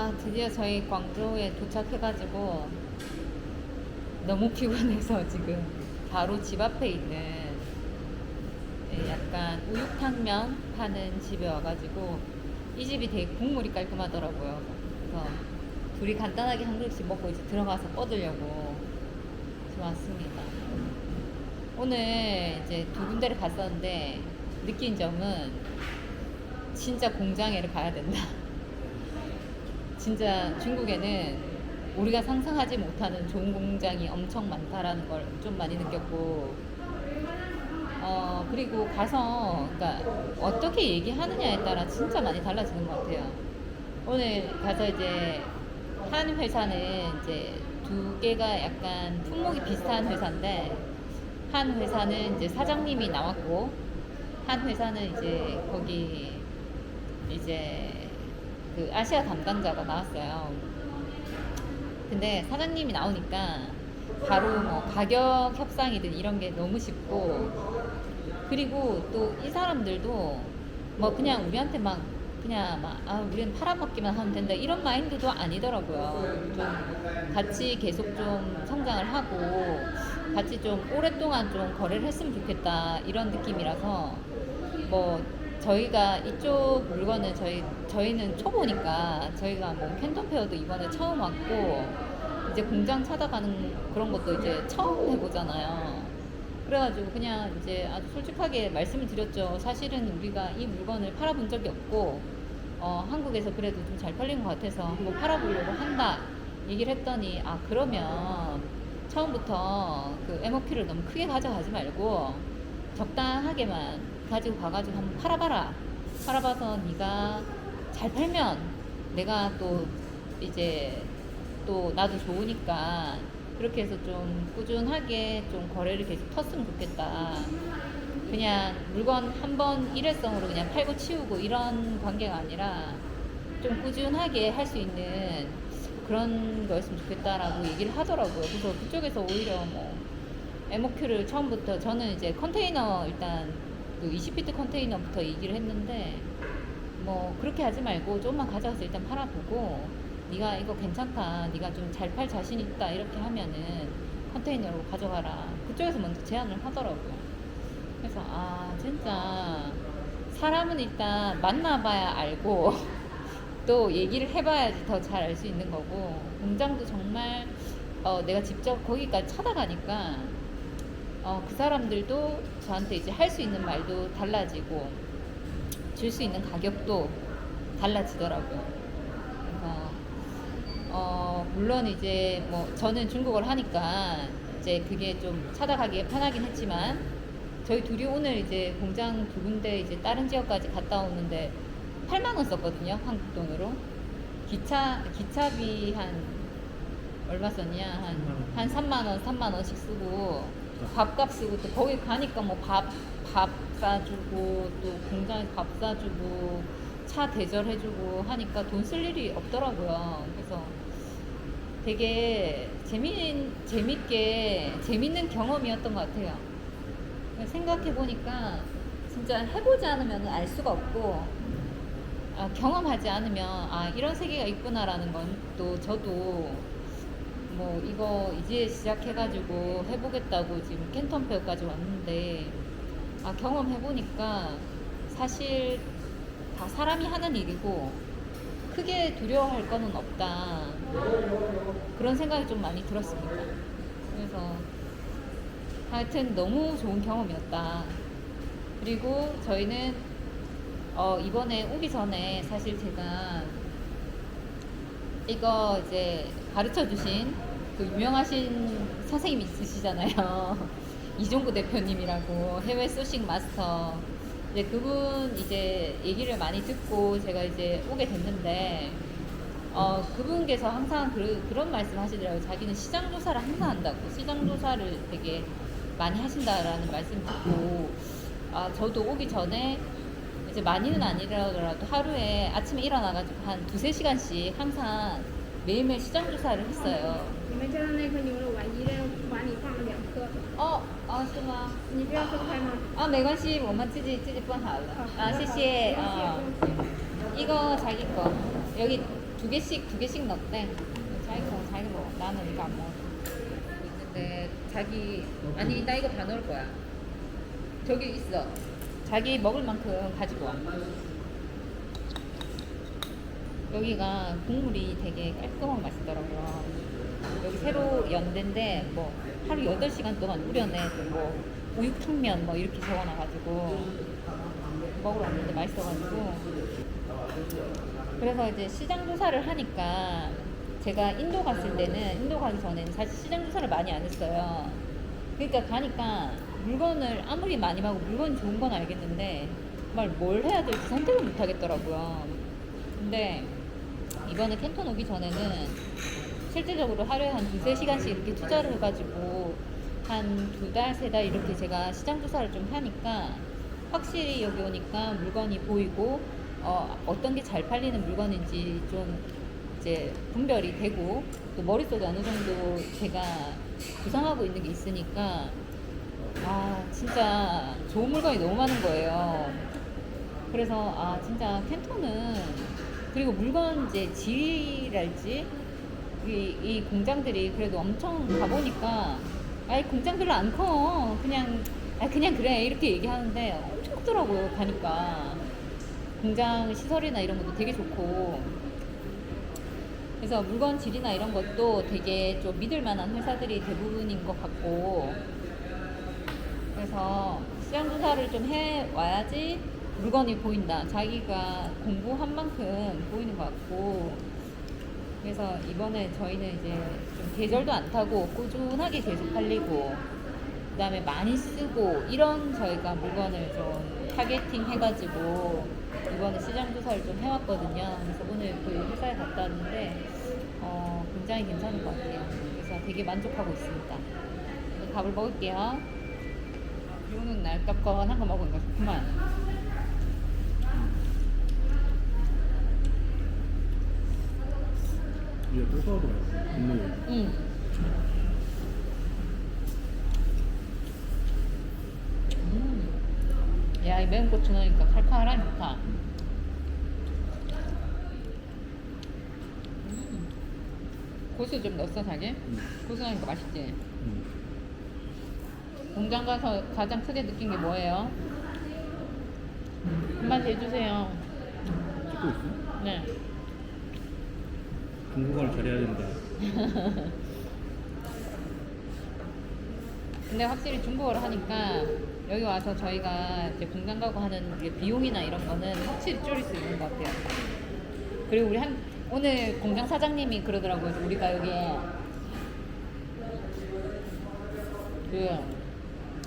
아, 드디어 저희 광저우에 도착해가지고 너무 피곤해서 지금 바로 집 앞에 있는 예, 약간 우육탕면 파는 집에 와가지고 이 집이 되게 국물이 깔끔하더라고요. 그래서 둘이 간단하게 한 그릇씩 먹고 이제 들어가서 뻗으려고 지금 왔습니다. 오늘 이제 두 군데를 갔었는데 느낀 점은 진짜 공장에를 가야 된다. 진짜 중국에는 우리가 상상하지 못하는 좋은 공장이 엄청 많다라는 걸 좀 많이 느꼈고 어 그리고 가서 그러니까 어떻게 얘기하느냐에 따라 진짜 많이 달라지는 것 같아요. 오늘 가서 이제 한 회사는 이제 두 개가 약간 품목이 비슷한 회사인데 한 회사는 이제 사장님이 나왔고 한 회사는 이제 거기 이제 그 아시아 담당자가 나왔어요. 근데 사장님이 나오니까 바로 뭐 가격 협상이든 이런 게 너무 쉽고 그리고 또 이 사람들도 뭐 그냥 우리한테 막 그냥 막 아 우리는 팔아먹기만 하면 된다 이런 마인드도 아니더라고요. 좀 같이 계속 좀 성장을 하고 같이 좀 오랫동안 좀 거래를 했으면 좋겠다 이런 느낌이라서 뭐 저희가 이쪽 물건은 저희 저희는 초보니까 저희가 뭐 캔톤 페어도 이번에 처음 왔고 이제 공장 찾아가는 그런 것도 이제 처음 해보잖아요. 그래가지고 그냥 이제 아주 솔직하게 말씀을 드렸죠. 사실은 우리가 이 물건을 팔아본 적이 없고 어, 한국에서 그래도 좀 잘 팔린 것 같아서 한번 팔아보려고 한다 얘기를 했더니 아 그러면 처음부터 그 MOQ를 너무 크게 가져가지 말고 적당하게만 가지고 가가지고 한번 팔아봐라. 팔아봐서 네가 잘 팔면 내가 또 이제 또 나도 좋으니까 그렇게 해서 좀 꾸준하게 좀 거래를 계속 텄으면 좋겠다. 그냥 물건 한 번 일회성으로 그냥 팔고 치우고 이런 관계가 아니라 좀 꾸준하게 할 수 있는 그런 거였으면 좋겠다라고 얘기를 하더라고요. 그래서 그쪽에서 오히려 뭐 MOQ를 처음부터 저는 이제 컨테이너 일단 그 20피트 컨테이너부터 얘기를 했는데 뭐 그렇게 하지 말고 조금만 가져가서 일단 팔아보고 네가 이거 괜찮다 네가 좀 잘 팔 자신 있다 이렇게 하면은 컨테이너로 가져가라. 그쪽에서 먼저 제안을 하더라고요. 그래서 아 진짜 사람은 일단 만나봐야 알고 또 얘기를 해봐야지 더 잘 알 수 있는 거고 공장도 정말 어, 내가 직접 거기까지 찾아가니까 어, 그 사람들도 저한테 이제 할 수 있는 말도 달라지고 줄 수 있는 가격도 달라지더라고요. 그래서 어, 물론 이제 뭐 저는 중국어를 하니까 이제 그게 좀 찾아가기에 편하긴 했지만 저희 둘이 오늘 이제 공장 두 군데 이제 다른 지역까지 갔다 오는데 8만 원 썼거든요 한국 돈으로. 기차 기차비 한 얼마 썼냐? 한 한 3만 원 3만 원씩 쓰고 밥값 쓰고 또 거기 가니까 뭐 밥 밥 사주고 또 공장에 밥 사주고 차 대절해주고 하니까 돈 쓸 일이 없더라고요. 그래서 되게 재미 재밌게 재밌는 경험이었던 것 같아요. 생각해 보니까 진짜 해보지 않으면 알 수가 없고 아, 경험하지 않으면 아 이런 세계가 있구나라는 건 또 저도 뭐 이거 이제 시작해가지고 해보겠다고 지금 캔턴 페어까지 왔는데 아 경험해보니까 사실 다 사람이 하는 일이고 크게 두려워할 거는 없다 그런 생각이 좀 많이 들었습니다. 그래서 하여튼 너무 좋은 경험이었다. 그리고 저희는 어, 이번에 오기 전에 사실 제가 이거 이제 가르쳐 주신 그 유명하신 선생님 있으시잖아요. 이종구 대표님이라고 해외 소싱 마스터. 이제 그분 이제 얘기를 많이 듣고 제가 이제 오게 됐는데, 어, 그분께서 항상 그, 그런 말씀 하시더라고요. 자기는 시장 조사를 항상 한다고. 시장 조사를 되게 많이 하신다라는 말씀 듣고, 아, 저도 오기 전에 이제 많이는 아니더라도 하루에 아침에 일어나가지고 한 두세 시간씩 항상 매일매일 시장 조사를 했어요. 你们家的那颗牛肉丸一人碗里放了两颗， 어, 아, 是吗?你不要分开吗？ 아, 没关系,我们自己自己分好了. 아, 谢谢. 어. 이거 자기 거. 여기 두 개씩 두 개씩 넣었대. 자기 거 자기 먹어. 나는 이거 안 먹어. 있는데 자기 아니 나 이거 다 넣을 거야. 저기 있어. 자기 먹을 만큼 가지고 와. 여기가 국물이 되게 깔끔하고 맛있더라고요. 여기 새로 연대인데 뭐 하루 8시간 동안 우려내 뭐 우육탕면 뭐 이렇게 적어놔가지고 먹으러 왔는데 맛있어가지고 그래서 이제 시장 조사를 하니까 제가 인도 갔을 때는 인도 가기 전에는 사실 시장 조사를 많이 안 했어요. 그러니까 가니까 물건을 아무리 많이 하고 물건이 좋은 건 알겠는데 정말 뭘 해야 될지 선택을 못 하겠더라고요. 근데 이번에 캔톤 오기 전에는 실질적으로 하루에 한 두세 시간씩 이렇게 투자를 해가지고 한 두 달, 세 달 이렇게 제가 시장 조사를 좀 하니까 확실히 여기 오니까 물건이 보이고 어, 어떤 게 잘 팔리는 물건인지 좀 이제 분별이 되고 또 머릿속에 어느 정도 제가 구상하고 있는 게 있으니까 아 진짜 좋은 물건이 너무 많은 거예요. 그래서 아 진짜 캔톤은 그리고 물건 이제 질이랄지 이, 이 공장들이 그래도 엄청 가보니까 아이 공장 별로 안 커. 그냥 아 그냥 그래. 이렇게 얘기하는데 엄청 크더라고요 가니까. 공장 시설이나 이런 것도 되게 좋고. 그래서 물건 질이나 이런 것도 되게 좀 믿을 만한 회사들이 대부분인 것 같고. 그래서 시장 조사를 좀 해 와야지 물건이 보인다. 자기가 공부한 만큼 보이는 것 같고 그래서 이번에 저희는 이제 좀 계절도 안 타고 꾸준하게 계속 팔리고 그 다음에 많이 쓰고 이런 저희가 물건을 좀 타겟팅 해가지고 이번에 시장 조사를 좀 해왔거든요. 그래서 오늘 그 회사에 갔다 왔는데 어, 굉장히 괜찮은 것 같아요. 그래서 되게 만족하고 있습니다. 밥을 먹을게요. 비 오는 날 깜깜한 거 먹으니까 좋구만. 위에 고소하고 맛있어. 국물. 응. 음. 야, 이 매운 고추 넣으니까 칼칼하니 좋다. 음. 고수 좀 넣었어, 자기? 응. 고수 넣으니까 맛있지? 응. 공장 가서 가장 크게 느낀 게 뭐예요? 한마디 해주세요. 찍고 있어? 네. 중국어를 잘해야 된다. 근데 확실히 중국어를 하니까 여기 와서 저희가 이제 공장 가고 하는 비용이나 이런 거는 확실히 줄일 수 있는 것 같아요. 그리고 우리 한 오늘 공장 사장님이 그러더라고요. 우리가 여기에 그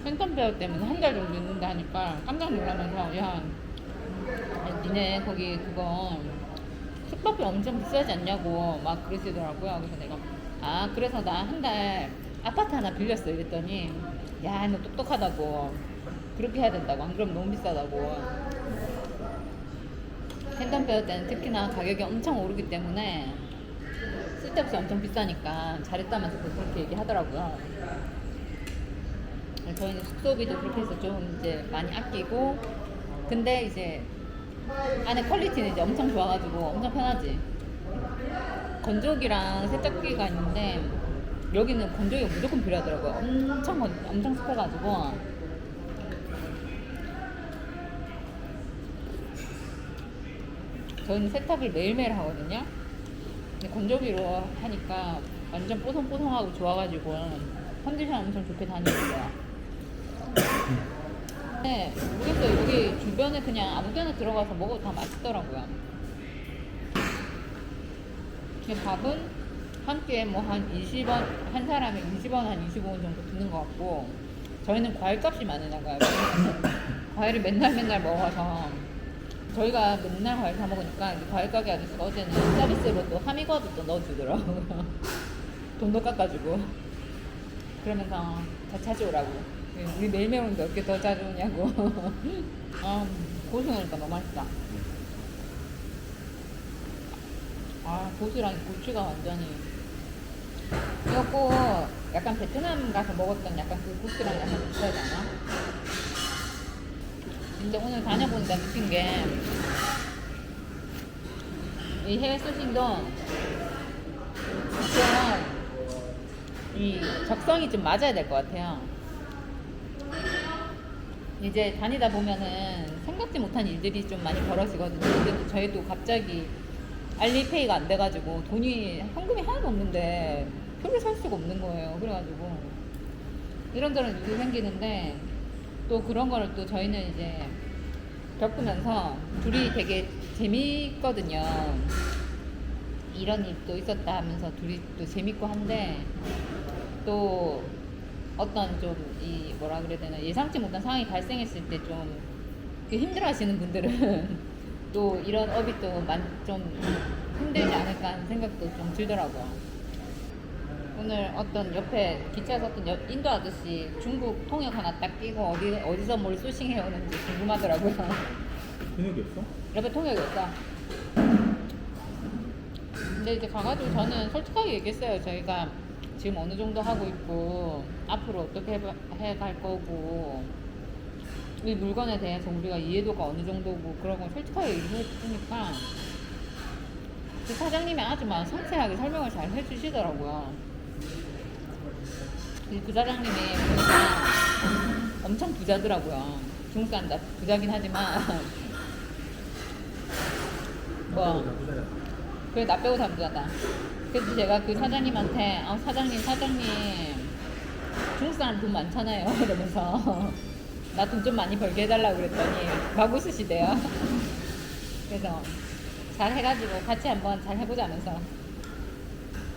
팬텀 배우 때문에 한 달 정도 있는다 하니까 깜짝 놀라면서 야 니네 거기 그거 숙박비 엄청 비싸지 않냐고 막 그러시더라고요. 그래서 내가 아 그래서 나 한 달 아파트 하나 빌렸어 이랬더니 야 너 똑똑하다고 그렇게 해야 된다고 안 그러면 너무 비싸다고 팬덤 배울 때는 특히나 가격이 엄청 오르기 때문에 쓸데없이 엄청 비싸니까 잘했다면서 또 그렇게 얘기하더라고요. 저희는 숙소비도 그렇게 해서 좀 이제 많이 아끼고 근데 이제 안에 퀄리티는 이제 엄청 좋아가지고 엄청 편하지. 건조기랑 세탁기가 있는데 여기는 건조기가 무조건 필요하더라고요. 엄청 건- 엄청 습해가지고 저희는 세탁을 매일매일 하거든요. 근데 건조기로 하니까 완전 뽀송뽀송하고 좋아가지고 컨디션 엄청 좋게 다니고요. 네, 모르겠어요. 여기 주변에 그냥 아무 데나 들어가서 먹어도 다 맛있더라고요. 밥은 한 끼에 뭐 한 20원, 한 사람에 20원, 한 25원 정도 드는 것 같고, 저희는 과일값이 많이 나가요. 과일을 맨날 맨날 먹어서, 저희가 맨날 과일 사 먹으니까 이 과일 가게 아저씨가 어제는 서비스로 또 하미과도 또 넣어주더라고요. 돈도 깎아주고. 그러면서 더 자주 오라고. 우리 매일매일 오는데 어떻게 더 자주 오냐고. 아, 고수하니까 너무 맛있다. 아, 고수랑 고추가 완전히. 꼭 약간 베트남 가서 먹었던 약간 그 고수랑 약간 비슷하지 않아? 근데 오늘 다녀보니까 느낀 게 이 해외 소싱도 이 적성이 좀 맞아야 될 것 같아요. 이제 다니다 보면은 생각지 못한 일들이 좀 많이 벌어지거든요. 근데 또 저희도 갑자기 알리페이가 안 돼가지고 돈이 현금이 하나도 없는데 표를 살 수가 없는 거예요. 그래가지고 이런저런 일이 생기는데 또 그런 거를 또 저희는 이제 겪으면서 둘이 되게 재밌거든요. 이런 일도 있었다 하면서 둘이 또 재밌고 한데 또 어떤 좀 이 뭐라 그래야 되나 예상치 못한 상황이 발생했을 때 좀 힘들어 하시는 분들은 또 이런 업이 또좀 힘들지 않을까 하는 생각도 좀 들더라고요. 오늘 어떤 옆에 기차에서 어떤 옆- 인도 아저씨 중국 통역 하나 딱 끼고 어디, 어디서 뭘 소싱해 오는지 궁금하더라고요. 없어? 옆에 통역이 없어. 근데 이제 가가지고 저는 솔직하게 얘기했어요. 저희가 지금 어느 정도 하고 있고 앞으로 어떻게 해 갈 거고 이 물건에 대해서 우리가 이해도가 어느 정도고 그런 걸 솔직하게 얘기했으니까 그 사장님이 아주 막 상세하게 설명을 잘 해주시더라고요. 그- 그 사장님이 보니까 엄청 부자더라고요. 중국 사람 다 부자긴 하지만 뭐 그래 나 빼고 다 부자다. 그래서 제가 그 사장님한테 아 사장님 사장님 중국 사람 돈 많잖아요. 이러면서 나 돈 좀 많이 벌게 해달라고 그랬더니 막 웃으시대요. 그래서 잘 해가지고 같이 한번 잘 해보자면서.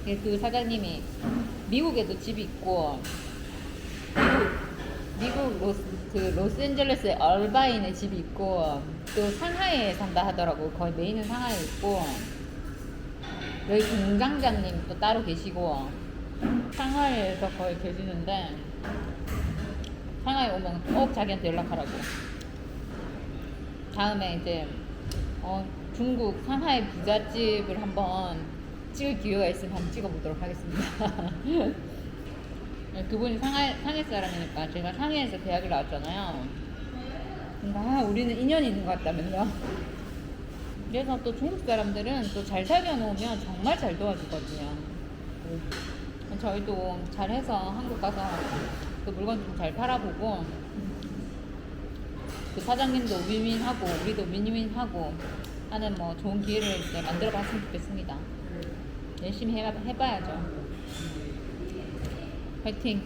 그- 그 사장님이 미국에도 집이 있고 미국, 미국 로스, 그 로스앤젤레스에 얼바인에 집이 있고 또 상하이에 산다 하더라고. 거의 메인은 상하이에 있고 여기 공장장님 또 따로 계시고 상하이에서 거의 계시는데 상하이 오면 꼭 자기한테 연락하라고 다음에 이제 어, 중국 상하이 부잣집을 한번 찍을 기회가 있으면 한번 찍어보도록 하겠습니다. 그분이 상하이, 상해 사람이니까 제가 상해에서 대학을 나왔잖아요. 근데 아, 우리는 인연이 있는 것 같다면요. 그래서 또 중국 사람들은 또 잘 사귀어놓으면 정말 잘 도와주거든요. 저희도 잘해서 한국 가서 그 물건 좀 잘 팔아보고 그 사장님도 윈윈하고 우리도 윈윈하고 하는 뭐 좋은 기회를 이제 만들어 봤으면 좋겠습니다. 열심히 해, 해봐야죠. 화이팅!